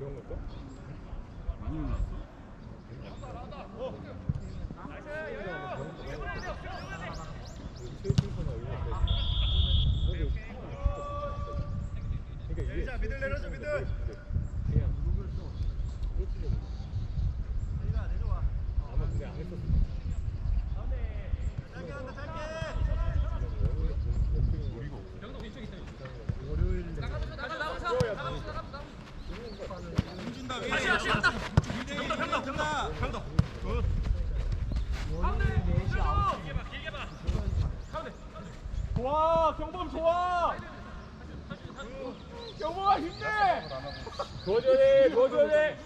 그런 걸까? 자, 미들 내려줘, 미들. 그냥 아마 그냥 안 했었을 짧게 한다, 짧게. 준다, 위. 다시, 다시, 간다. 병다, 병다, 병다. 병다. 굿. 좋아 경범 좋아 경범아 힘내 도와줘야 돼.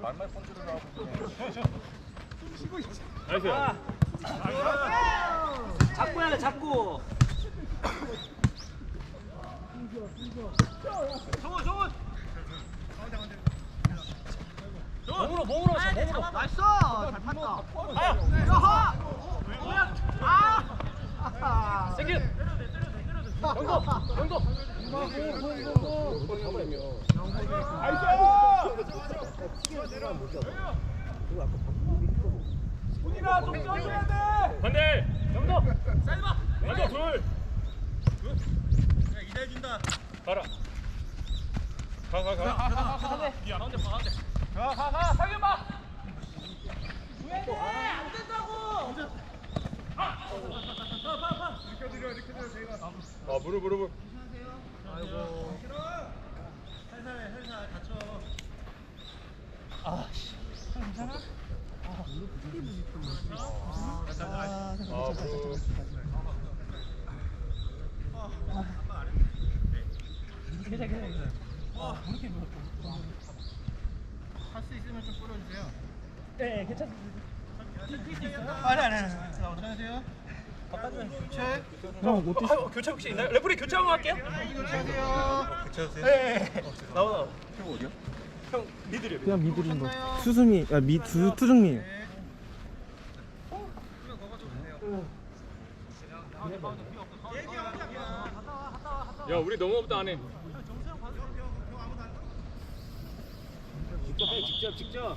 만날 펀치를 하고. 나이스. 잡고 해야 돼 잡고 정원, 정원. 몸으로 몸으로 쳐 몸으로 나이스. 잘 팠다. 뭐야? 아. 세균 경고 경고 반대. 경고 반대 둘. 야, 이대 준다. 가라. 가, 가, 가. 가운데 가운데 가운데 가가가 상현아 아, 무릎, 무릎. 아이고. 살살, 살살 다쳐. 아, 무릎. 할수 있으면 좀 뿌려주세요. 네 괜찮 아니, 아니, 아니. 자, 어떡하세요? 교체. 아, 교체 혹시 있나요? 레프리 교체 한번 할게요 교체하세요. 교체하세요. 네 나오 나오 형 미들이요 그냥 미드린 거. 수승이, 아, 미, 두, 투승미. 네. 야, 우리 너무 없다, 안 해. 직접 해 직접 직접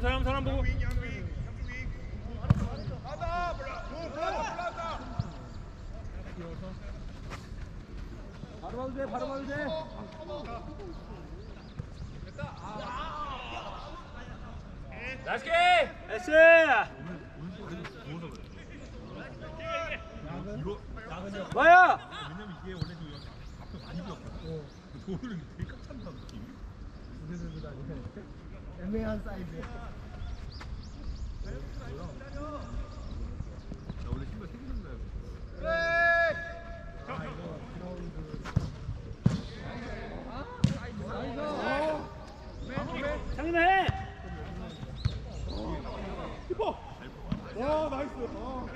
사람, 사람, 사람 보고. 바로 봐도 돼 바로 봐도 돼. 나이스 게 나이스! 마야? 왜냐면 이게 원래 그 앞에 많이 비었거든. 돌을 되게 꽉 찬다 느낌이. 애매한 사이즈. 나 원래 신발 세 개는 해! 와 나이스 어.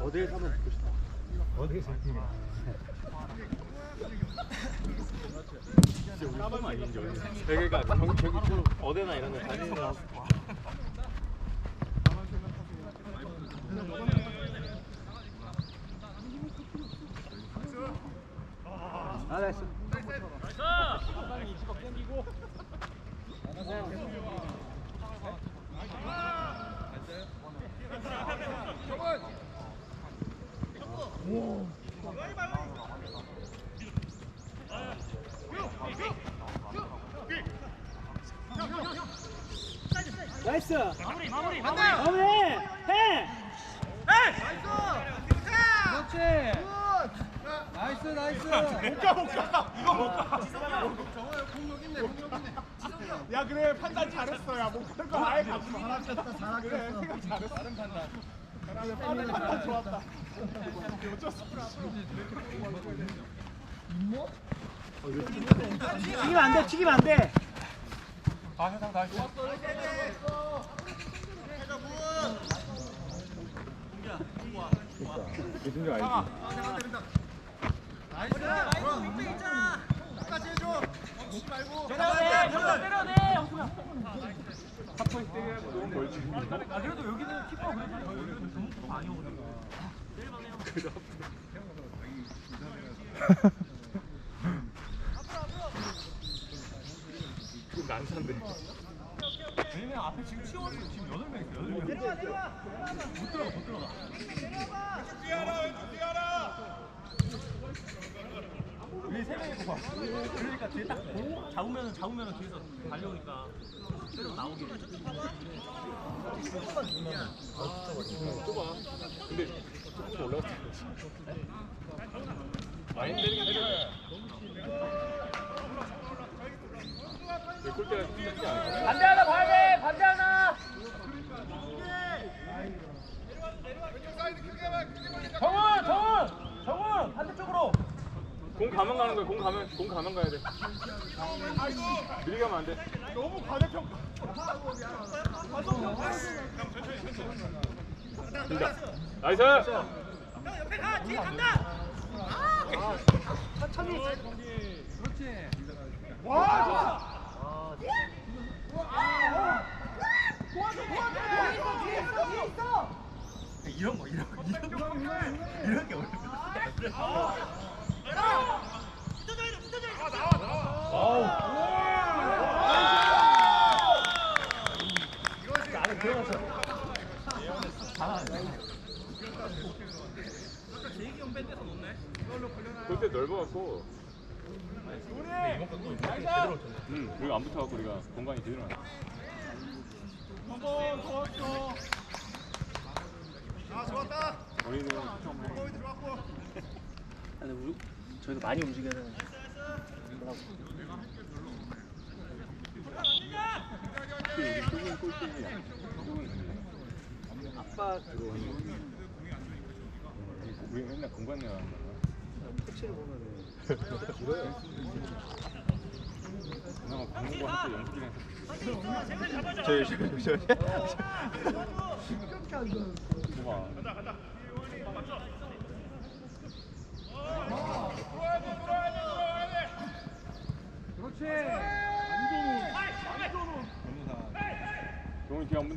어디에 사면 듣고 싶다 어디에 잡히냐 여기가 경 저기 좀 어디나 이런 데 다니는 거 아, 나이스. 나이스. 마무리 마무리 마무리. 마무리. 해. 그렇지. 나이스 나이스. 못가 못가. 이거 못가. 야 그래 판단 잘했어. 야못갈거 아예 가지 마 그래 생각 잘했어. 다른 판단. 잘하네 빠른 판단 좋았다. 어쩔 수 없어. 튀기면 안 돼. 튀기면 안 돼. 아 세상 다 했어 줄 알지 아 그래도 여기는 키퍼 그래도 여기는 키퍼 아니거든. 지금 난산데. 왜냐면 앞에 지금 치워서 지금 여덟 명 있어 여덟 명 내려와 내려와 못 들어가 못 들어가 왼쪽 뛰어라 왼쪽 뛰어라 위에 세 명이 봐. 그러니까 뒤에 딱 보고 잡으면 잡으면 뒤에서 달려오니까 때려 나오게. 좁아. 근데 조금 올라갔어. 많이 때리긴 때려. 내 골대가. 반대 하나 봐야 돼. 반대 하나. 정훈 정훈 정훈 반대쪽으로. 공 가면 가는 거야. 공 가면 공 가면 가야 돼. 미리 가면 안 돼. 너무 과대평가 진짜. 나이스. 이런 거 이런 거 이런 거 이런 게 어렵다 골대 넓어갖고. 응, 우리가 안 붙어갖고 우리가 공간이 제대로 안. 한번 왔어 아 좋았다 우리는 좀 근데 우리 저희도 많이 움직여야 되는. 골대이 아빠 우리 맨날 공간 내야 한다. 코치를 보면은 그나마 공부 할 때 연습이랑 저희 지금 저 봐봐. 종훈이 뒤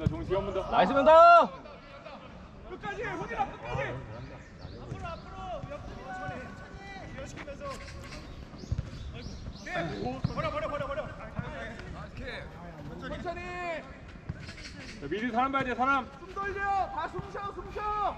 종훈이 뒤안 문다. 나이스 명다. 끝까지 훈이라 끝까지 버려 버려 버려 버려 천천히 야, 미리 사람 봐야 돼. 사람. 숨 돌려 다 숨 쉬어 숨 쉬어